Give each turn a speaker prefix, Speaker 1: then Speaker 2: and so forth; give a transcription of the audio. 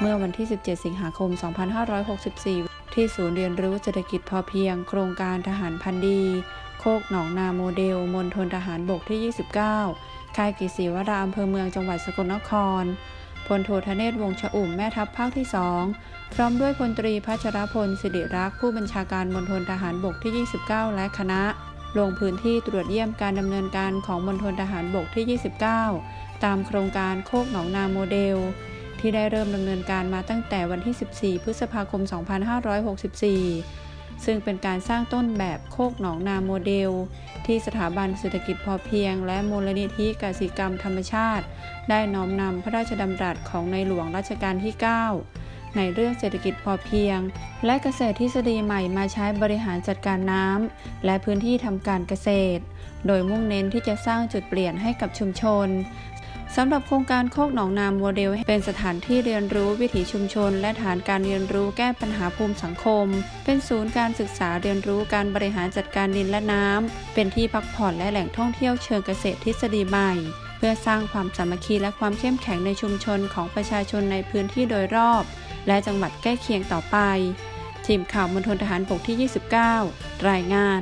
Speaker 1: เมื่อวันที่ 17 สิงหาคม 2564 ที่ศูนย์เรียนรู้เศรษฐกิจพอเพียง โครงการทหารพันดี โคกหนองนาโมเดลมณฑลทหารบกที่ 29 ค่ายกิศีวราอำเภอเมืองจังหวัดสกลนครพลโทธเนศวงชอุ่มแม่ทัพภาคที่2พร้อมด้วยพลตรีพัชรพลสิริรักษ์ผู้บัญชาการมณฑลทหารบกที่ 29 และคณะ ลงพื้นที่ตรวจเยี่ยมการดำเนินการของมณฑลทหารบกที่ 29 ตามโครงการโคกหนองนาโมเดล ที่ได้เริ่มดำเนินการมาตั้งแต่วันที่ 14 พฤษภาคม 2564 ซึ่งเป็นการสร้างต้นแบบโคกหนองนาโมเดล ที่สถาบันเศรษฐกิจพอเพียง และมูลนิธิกสิกรรมธรรมชาติ ได้น้อมนำพระราชดำรัสของในหลวงรัชกาลที่ 9 ในเรื่องเศรษฐกิจพอเพียง และเกษตรทฤษฎีใหม่มาใช้บริหารจัดการน้ำและพื้นที่ทำการเกษตร โดยมุ่งเน้นที่จะสร้างจุดเปลี่ยนให้กับชุมชน สำหรับโครงการโคกหนองนาโมเดล เป็นสถานที่เรียนรู้วิถีชุมชน และฐานการเรียนรู้แก้ปัญหาภูมิสังคม เป็นศูนย์การศึกษาเรียนรู้การบริหารจัดการดินและน้ำ เป็นที่พักผ่อนและแหล่งท่องเที่ยวเชิงเกษตรทฤษฎีใหม่ เพื่อสร้างความสามัคคีและความเข้มแข็งในชุมชนของประชาชนในพื้นที่โดยรอบ และจังหวัดใกล้เคียงต่อไป ทีมข่าวมณฑลทหารบกที่ 29 รายงาน